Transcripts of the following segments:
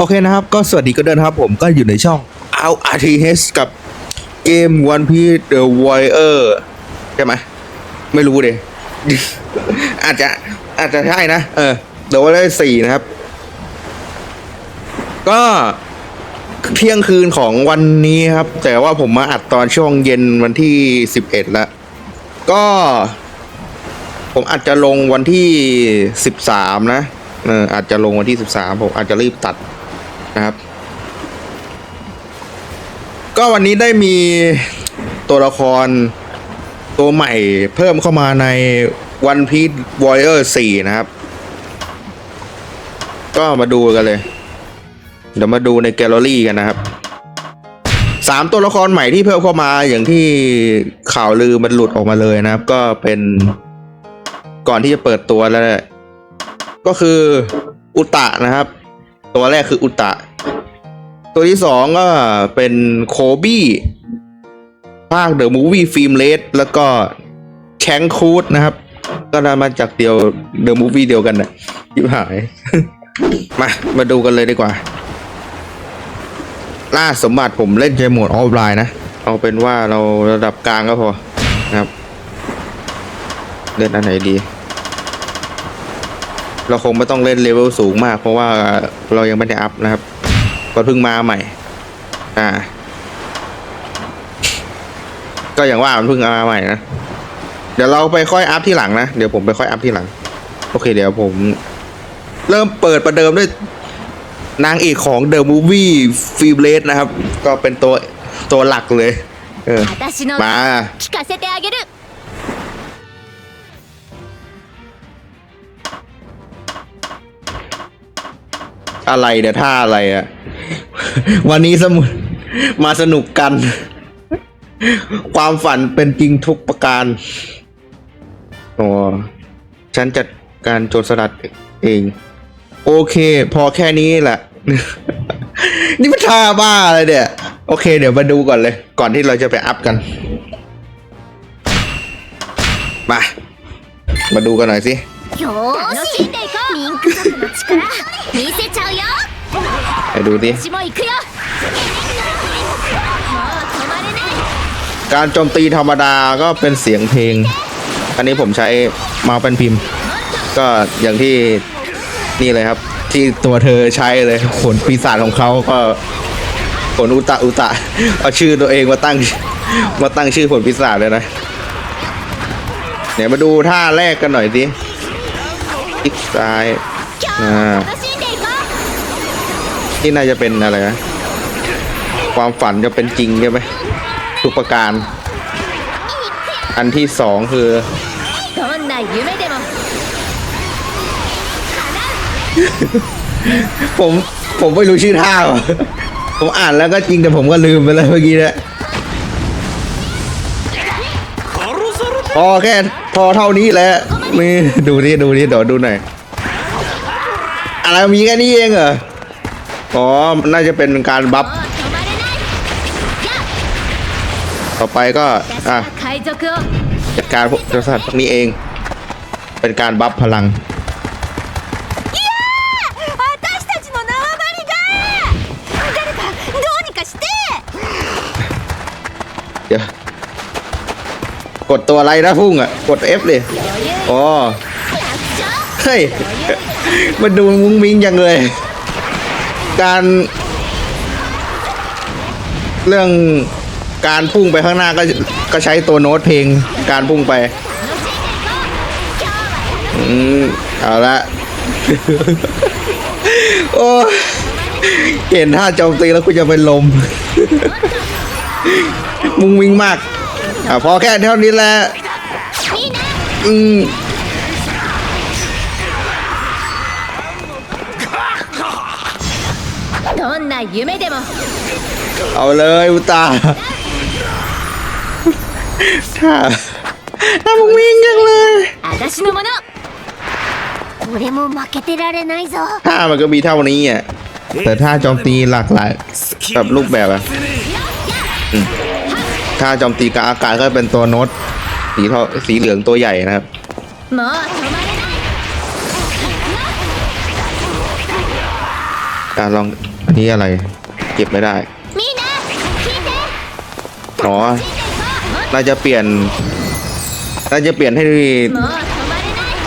โอเคนะครับ ก็สวัสดีก็เดินครับผมก็อยู่ในช่อง Out RTS กับเกม One Piece The Warrior ใช่ไหมไม่รู้เลยอาจจะอาจจะใช่นะ เออ The Warrior สี่นะครับ ก็เที่ยงคืนของวันนี้ครับ แต่ว่าผมมาอัดตอนช่วงเย็นวันที่สิบเอ็ดแล้วก็ ผมอาจจะลงวันที่สิบสามนะเอออาจจะลงวันที่สิบสามผมอาจจะรีบตัด นะครับ ก็วันนี้ได้มีตัวละครตัวใหม่เพิ่มเข้ามาใน One Piece Warrior 4 นะครับ ก็มาดูกันเลย เดี๋ยวมาดูในแกลเลอรี่กันนะครับสามตัวละครใหม่ที่เพิ่มเข้ามาอย่างที่ข่าวลือมันหลุดออกมาเลยนะครับ ก็เป็นก่อนที่จะเปิดตัวแล้วก็คืออุตะนะครับ ตัวแรกคืออุตะ ตัวที่สองก็เป็นโคบี้ภาคเดอะมูฟวี่ฟิล์มเลสแล้วก็แข้งคูดนะครับ ก็นมาจากเดียวเดอะมูฟวี่เดียวกันนะยิบหาย มา มาดูกันเลยดีกว่า ล่าสมบัติผมเล่นในโหมดออฟไลน์นะ เอาเป็นว่าเราระดับกลางก็พอนะครับ เล่นอันไหนดี เราคงไม่ต้องเล่นเลเวลสูงมาก เพราะว่าเรายังไม่ได้อัพนะครับก็เพิ่งมาใหม่ อ่า ก็อย่างว่ามันเพิ่งมาใหม่นะเดี๋ยวเราไปค่อยอัพที่หลังนะ เดี๋ยวผมไปค่อยอัพที่หลัง โอเค เดี๋ยวผม เริ่มเปิดประเดิมด้วยนางเอกของ The Movie f i l m l e s นะครับ ก็เป็นตัวตัวหลักเลย เออ私のมา อะไรเดี๋ยวท่าอะไรอะวันนี้สมุดมาสนุกกัน ความฝันเป็นจริงทุกประการอ๋อฉันจัดการโจรสลัดเอง โอเค พอแค่นี้แหละ นี่มันท่าบ้าอะไรเนี่ย โอเค เดี๋ยวมาดูก่อนเลย ก่อนที่เราจะไปอัพกัน มา มาดูกันหน่อยสิโยชิเดโก ンク族の力見せちゃうよ ไปดูสิ 私も行くよもう止まれない การโจมตีธรรมดาก็เป็นเสียงเพลง อันนี้ผมใช้เมาส์เป็นพิมพ์ ก็อย่างที่นี่เลยครับ ที่ตัวเธอใช้เลยผลปีศาจของเขาก็ผลอุตะอุตะ เอาชื่อตัวเองมาตั้ง มาตั้งชื่อผลปีศาจเลยนะเดี๋ยวมาดูท่าแรกกันหน่อยสิ อีกซ้ายอ่าที่น่าจะเป็นอะไรนะความฝันจะเป็นจริงใช่ไหมทุกประการ อันที่สองคือผมผมไม่รู้ชื่อท่าผมอ่านแล้วก็จริงแต่ผมก็ลืมไปแล้วเมื่อกี้นะพอแค่พอเท่านี้แหละ นี่ดูดิดูดิเดี๋ยวดูหน่อยอะไรมีแค่นี้เองเหรออ๋อน่าจะเป็นการบัฟต่อไปก็อะจัดการพวกสัตว์พวกนี้เอง เป็นการบัฟพลัง กดตัวอะไรนะพุ่งอะ กด F เลยอ๋อเฮ้ยมันดูมุ้งมิ้งจังเลย การ เรื่องการพุ่งไปข้างหน้าก็ก็ใช้ตัวโน้ตเพลงการพุ่งไป อืม เอาละ โอ้เห็นท่าโจมตีแล้วคุณจะเป็นลม มุ้งมิ้งมาก อพอแค่เท่านี้แหละอืมเอาเลยอุตาถ้าถ้ามึงวิ่งจังเลยถ้ามันก็มีเท่านี้อะแต่ถ้าโจมตีหลากหลายกับรูปแบบอะ ถ้าจอมตีกาอากาศก็เป็นตัวโนตสีสีเหลืองตัวใหญ่นะครับการลองอันนี้อะไร เก็บไม่ได้อ๋อน่าจะเปลี่ยนน่าจะเปลี่ยนให้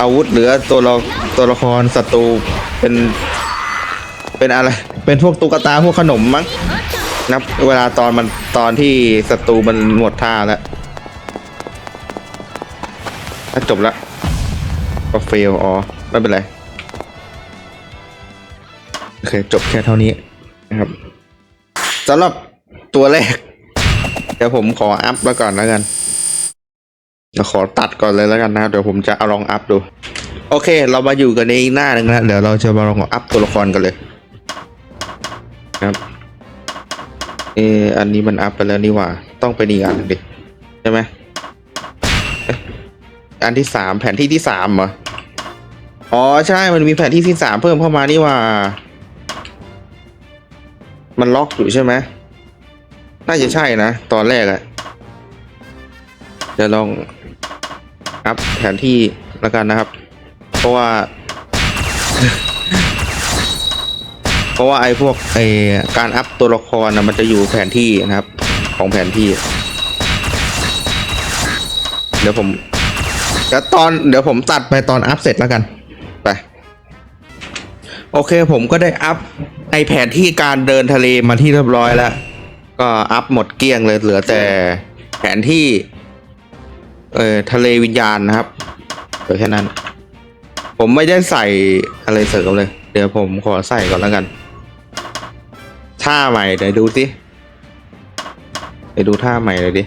อาวุธหรือตัวละตัวละครศัตรูเป็น เป็นอะไร เป็นพวกตุ๊กตาพวกขนมมั้งนับเวลาตอนมันตอนที่ศัตรูมันหมดท่าแล้วจบละก็เฟลอ๋อไม่เป็นไรโอเคจบแค่เท่านี้นะครับสำหรับตัวแรก เดี๋ยวผมขออัพแล้วก่อนแล้วกันเดี๋ยวขอตัดก่อนเลยแล้วกันนะเดี๋ยวผมจะเอาลองอัพดู โอเค เรามาอยู่กันในหน้าหนึ่งนะเดี๋ยวเราจะมาลองอัพตัวละครกันเลย นะครับเอออันนี้มันอัพไปแล้วนี่หว่า ต้องเป็นอีกอันหนึ่งดิใช่ไหมอันที่สามแผนที่ที่สามเหรอ อ๋อใช่ มันมีแผนที่ที่สามเพิ่มเข้ามานี่ว่า มันล็อกอยู่ใช่ไหมน่าจะใช่นะ ตอนแรกอะจะลองอัพแผนที่แล้วกันนะครับ เพราะว่า เพราะว่าไอ้พวกไอ้การอัพตัวละครนะมันจะอยู่แผนที่นะครับ ของแผนที่ เดี๋ยวผมเดี๋ยวตอนเดี๋ยวผมตัดไปตอนอัพเสร็จแล้วกันไปโอเคผมก็ได้อัพไอแผนที่การเดินทะเลมาที่เรียบร้อยแล้ว ก็อัพหมดเกลี้ยงเลยเหลือแต่แผนที่เอ่อทะเลวิญญาณนะครับเดี๋ยวแค่นั้น ผมไม่ได้ใส่อะไรเสริมเลย เดี๋ยวผมขอใส่ก่อนแล้วกัน ท่าใหม่เดี๋ยวดูสิเดี๋ยวดูท่าใหม่เลยดิ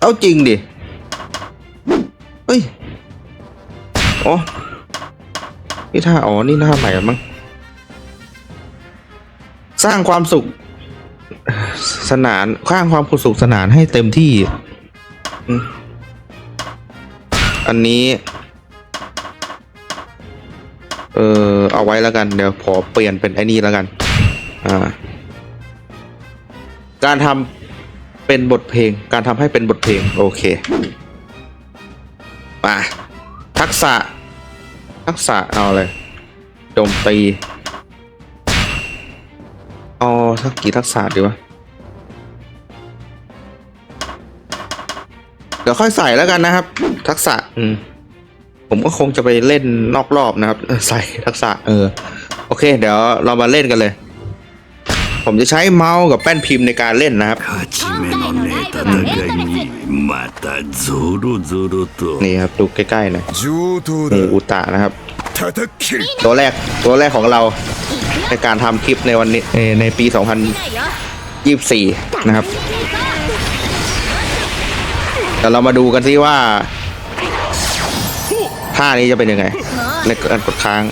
เอาจริงดิเฮ้ยอ๋อนี่ท่าอ๋อนี่ท่าใหม่มั้งสร้างความสุข สนานสร้างความสุขสนานให้เต็มที่ อันนี้ ออเอาไว้แล้วกันเดี๋ยวขอเปลี่ยนเป็นไอ้นี่แล้วกัน อ่า การทำเป็นบทเพลง การทำให้เป็นบทเพลง โอเคมาทักษะ ทักษะเอาเลยโจมตีเอาสักกี่ทักษะดีวะเดี๋ยวค่อยใส่แล้วกันนะครับ ทักษะ อืม ผมก็คงจะไปเล่นนอกรอบนะครับ ใส่ทักษะเออ โอเค เดี๋ยวเรามาเล่นกันเลย ผมจะใช้เมาส์กับแป้นพิมพ์ในการเล่นนะครับนี่ครับดูใกล้ๆนะอยนี่อุตะนะครับ ตัวแรกตัวแรกของเราในการทำคลิปในวันนี้ในปี 2024 นะครับแต่เรามาดูกันที่ว่า ท่านี้จะเป็นยังไง ในการกดค้าง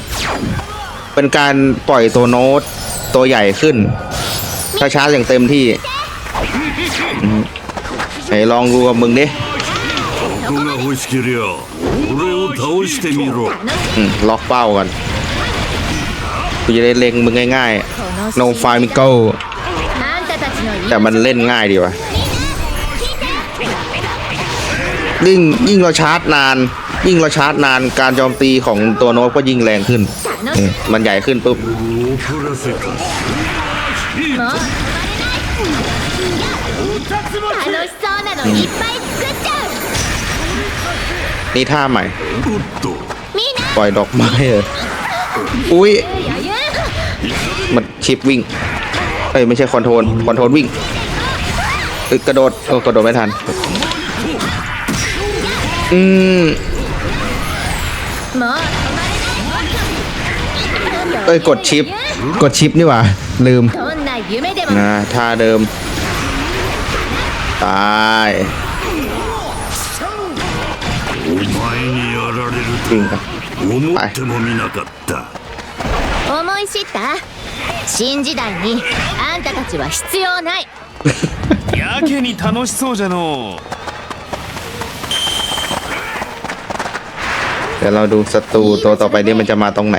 เป็นการปล่อยตัวโน้ตตัวใหญ่ขึ้นช้าช้าอย่างเต็มที่ไหนลองดูกับมึงดิล็อกเป้ากันกูจะได้เล็งมึงง่ายๆโนฟามิโก้แต่มันเล่นง่ายดีวะยิ่งยิ่งเราชาร์จนาน ยิ่งเราชาร์จนานการโจมตีของตัวโน้ตก็ยิ่งแรงขึ้นมันใหญ่ขึ้นปุ๊บนี่ท่าใหม่ ปล่อยดอกไม้เลยอุ้ยมันชิปวิ่ง เอ้ยไม่ใช่คอนโทรลคอนโทรลวิ่งกระโดดโอ้กระโดดไม่ทัน อืม เอ้ย กดชิป กดชิปนี่หว่า ลืม どんな夢でも นะท่าเดิม ตาย お前にやられる จริงครับ と思ってもみなかった思い知った新時代にあんたたちは必要ないやけに楽しそうじゃのう เดี๋ยวเราดูศัตรูตัวต่อไปนี่มันจะมาตรงไหน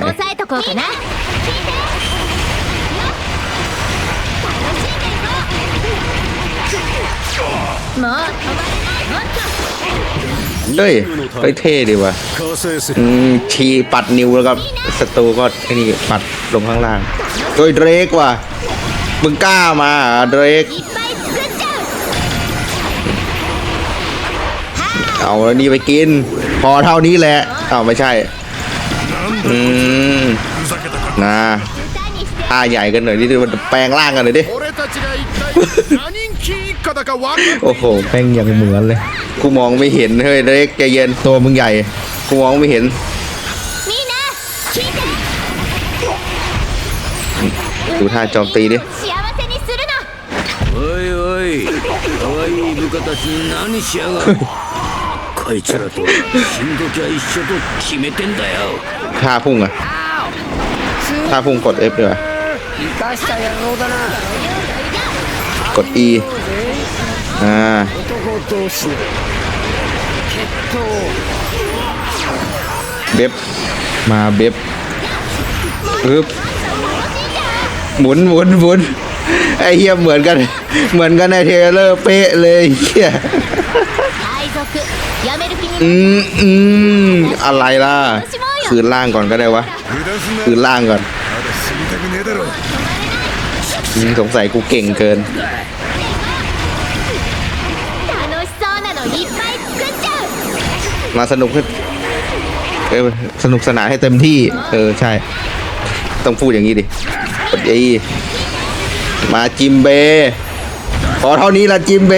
เฮ้วยไปเท่ดีว่ะชีปัดนิ้วแล้วก็ศัตรูก็ไอ้นี่ปัดลงข้างล่างโดยเดรกว่ะมึงกล้ามาเดรกเอาแล้วนี่ไปกิน พอเท่านี้แหละ อ้าวไม่ใช่ อืมนะท่าใหญ่กันหน่อยดิมันแปลงร่างกันหน่อยดิ โอ้โห แป้งอย่างเหมือนเลย กูมองไม่เห็นเฮ้ยเล็กใจเย็นตัวมึงใหญ่ กูมองไม่เห็นดูท่าจอมตีดิ 幸せにするのおいおい可愛い部下たちに何しやがるこいつらとは死んどきゃ一緒と決めてんだよ ท่าพุ่งอะท่าพุ่งกด F ดีกว่า 生かした野郎だな。 กด E อ่า 男同士の決闘。 เบบมาเบบอึบหมุนหมุนหมุนไอ้เฮียเหมือนกัน เหมือนกันในเทรลเลอร์เป๊ะเลยเฮีย 海賊やめる気に อืมอืมอะไรล่ะ คืนล่างก่อนก็ได้วะ คืนล่างก่อนสงสัยกูเก่งเกินมาสนุกให้สนุกสนานให้เต็มที่ เออ ใช่ ต้องพูดอย่างนี้ดิไอมาจิมเบ ขอเท่านี้ละจิมเบ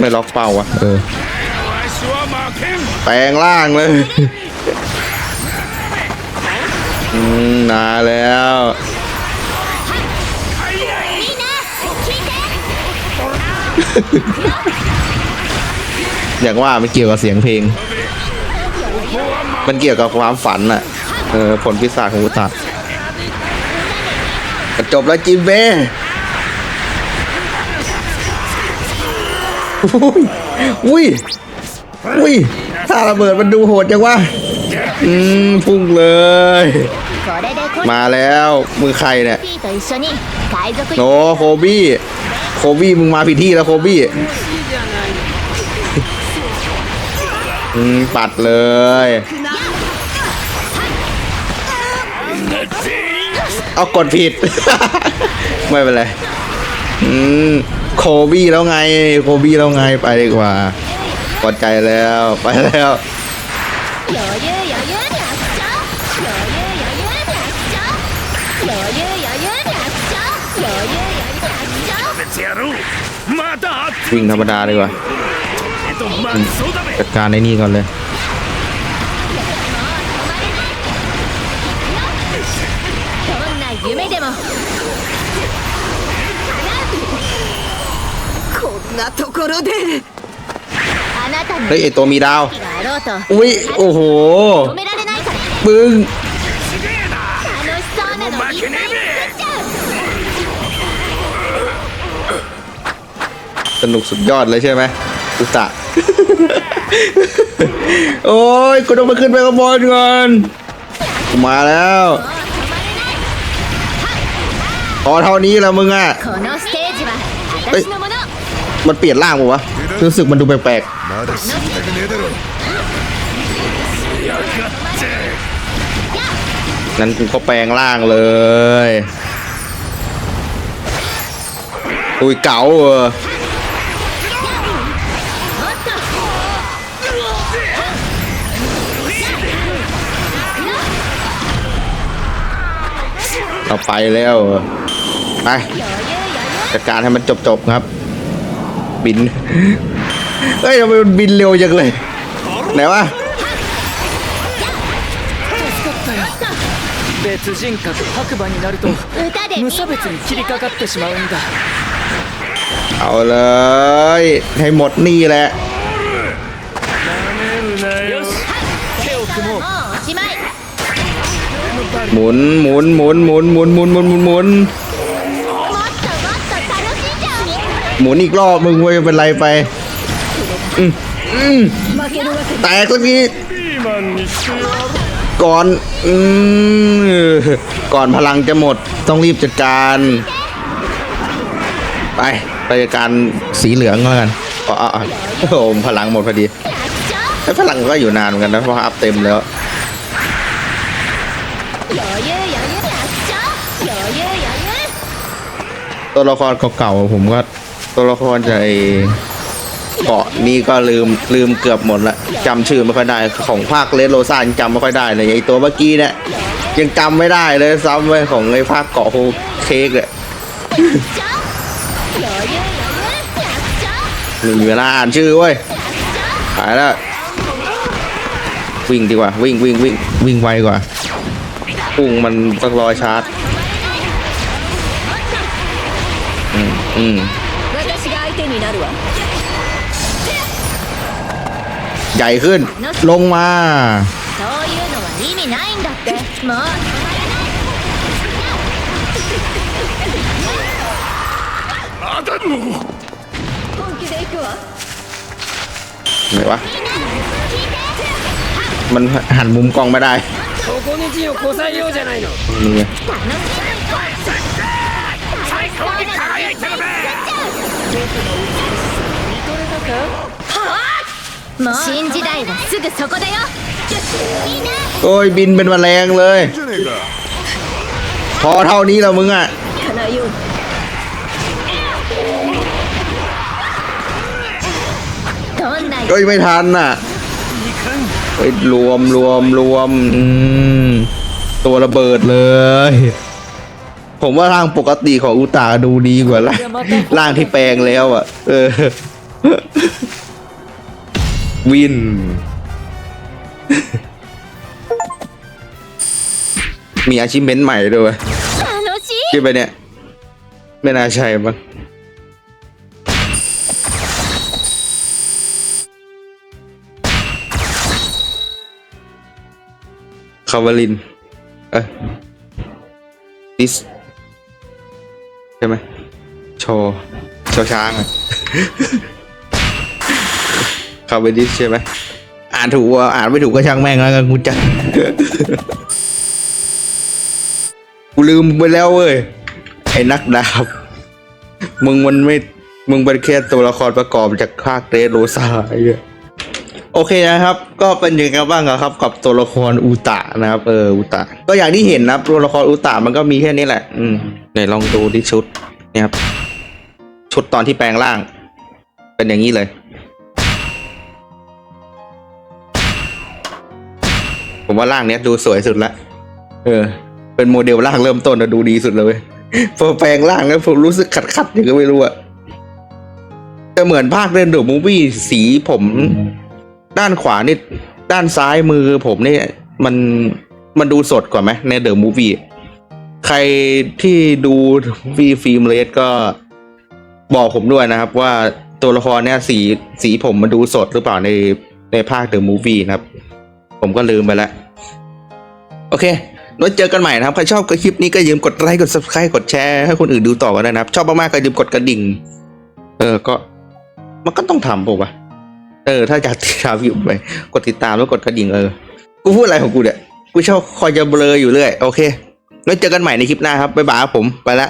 ไม่ล็อกเป้าวะเออแปลงร่างเลยอืมนาแล้วอย่างว่ามันเกี่ยวกับเสียงเพลง มันเกี่ยวกับความฝันน่ะเออผลพิศาจของอุตตะจบแล้วจิมเบ อุ้ยอุ้ยอุ้ยถ้าระเบิดมันดูโหดจังวะอืมพุ่งเลย มาแล้วมือใครเนี่ยโนโคบี้โคบี้มึงมาผิดที่แล้วโคบี้อืมปัดเลยเอากดผิด ไม่เป็นไร อืม โคบี้แล้วไง โคบี้แล้วไงไปดีกว่าพอใจแล้วไปแล้ววิ่งธรรมดาดีกว่าจัดการในนี่ก่อนเลย んなところで。あなたに เฮ้ยไอตัวมีดาว があろうと อุ้ย โอ้โห 止められないから ปึ้ง 楽しそうなのいっぱい作っちゃう สนุกสุดยอดเลยใช่ไหมอุตส่าห์ โอ้ยกูต้องไปขึ้นไปข้างบนก่อนกูมาแล้ว พอเท่านี้แล้วมึงอ่ะ このステージは私のもの มันเปลี่ยนร่างปะวะรู้สึกมันดูแปลกๆนั่นกูก็แปลงร่างเลยอุ้ยเก๋าเออเราไปแล้วไปจัดการให้มันจบๆครับ บิน เฮ้ยทำไมมันบินเร็วจังเลย ไหนวะ 別人格白馬になると歌でみんな無差別に切りかかってしまうんだ เอาเลย ให้หมดนี่แหละ よし手を組もうもうおしまい หมุนหมุนหมุนหมุนหมุนหมุนหมุนหมุน หมุนอีกรอบมึงเว่าเป็นไรไปแตกสักทีก่อนอก่อนพลังจะหมดต้องรีบจัดการ ไปไปจัดการสีเหลืองแล้วกันอ๋อโอ้โหพลังหมดพอดีแอ้พลังก็อยู่นานเหมือนกันนะเพราะอัพเต็มแล้วตัวละครเก่าๆผมก็ ตัวละครจาเกาะนี่ก็ลืมลืมเกือบหมดละจำชื่อไม่ค่อยได้ของภาคเลสโรซานจำไม่ค่อยได้เลยไอตัวเมื่อกี้เนี่ยยังจำไม่ได้เลยซ้ำไปของไอภาคเกาะโฮเค้กอะหนื่งเวลาอ่านชื่อเว้ยหายแล้ววิ่งดีกว่า วิ่งวิ่งวิ่งวิ่งไวกว่าพุ่งมันต้องรอชาร์จ อืมอืม ใหญ่ขึ้น ลงมาไหนวะ มันหันมุมกล้องไม่ได้นี่ไง 新時代はすぐそこだよみんな โอ้ยบินเป็นแมลงเลย พอเท่านี้แล้วมึงอ่ะ 行かないように どんな เฮ้ยไม่ทันน่ะเฮ้ยรวมรวมรวมอืมตัวระเบิดเลย ผมว่าร่างปกติของอุตาดูดีกว่าร่างร่างที่แปลงแล้วอ่ะ เออ วิน มีอาชีพเม้นใหม่ด้วยที่ไปเนี่ย ไม่น่าใช่มั้คาวาลิน เอ้ยดิส ใช่ไหมชอชอช้างอะ คาวดิสใช่ไหมอ่านถูกว่าอ่านไม่ถูกก็ช่างแม่งแล้วกันกูจะกูลืมไปแล้วเว้ยไอ้นักดาบ มึงมันไม่มึงเป็นแค่ตัวละครประกอบจากภาคเรโรซาไอ้เหี้ยโอเคนะครับ ก็เป็นยังไงบ้างครับ กับตัวละครอุตะนะครับ เอออุตะ ก็อย่างที่เห็นนะตัวละครอุตะมันก็มีแค่นี้แหละ อืมไหนลองดูที่ชุดเนี่ยครับชุดตอนที่แปลงร่าง เป็นอย่างนี้เลย ผมว่าร่างเนี้ยดูสวยสุดละ เออ เป็นโมเดลร่างเริ่มต้นอะดูดีสุดเลยเว้ยพอแปลงร่างแล้วผมรู้สึกขัดขัดๆอย่างก็ไม่รู้อะแต่เหมือนภาคเล่นเดอะมูฟวี่สีผม ด้านขวานี่ด้านซ้ายมือผมนี่มันมันดูสดกว่าไหมในเดอะมูฟวี่ใครที่ดูวีฟิล์มเลสก็บอกผมด้วยนะครับ ว่าตัวละครเนี่ยสีสีผมมันดูสดหรือเปล่าในในภาคเดอะมูฟวี่นะครับ ผมก็ลืมไปแล้ว โอเคไว้เจอกันใหม่นะครับ ใครชอบคลิปนี้ก็ยืมกดไลค์กด subscribe กดแชร์ให้คนอื่นดูต่อกันด้นะครับ ชอบมากๆก็ยืมกดกระดิ่ง เออก็ มันก็ต้องทำผมวะเออ ถ้าอยากติดตามอยู่ไปกดติดตามแล้วกดกระดิ่งเออกูพูดอะไรของกูเนี่ยกูชอบคอยจะเบลออยู่เรื่อยโอเคไว้เจอกันใหม่ในคลิปหน้าครับบ๊ายบายครับผมไปละ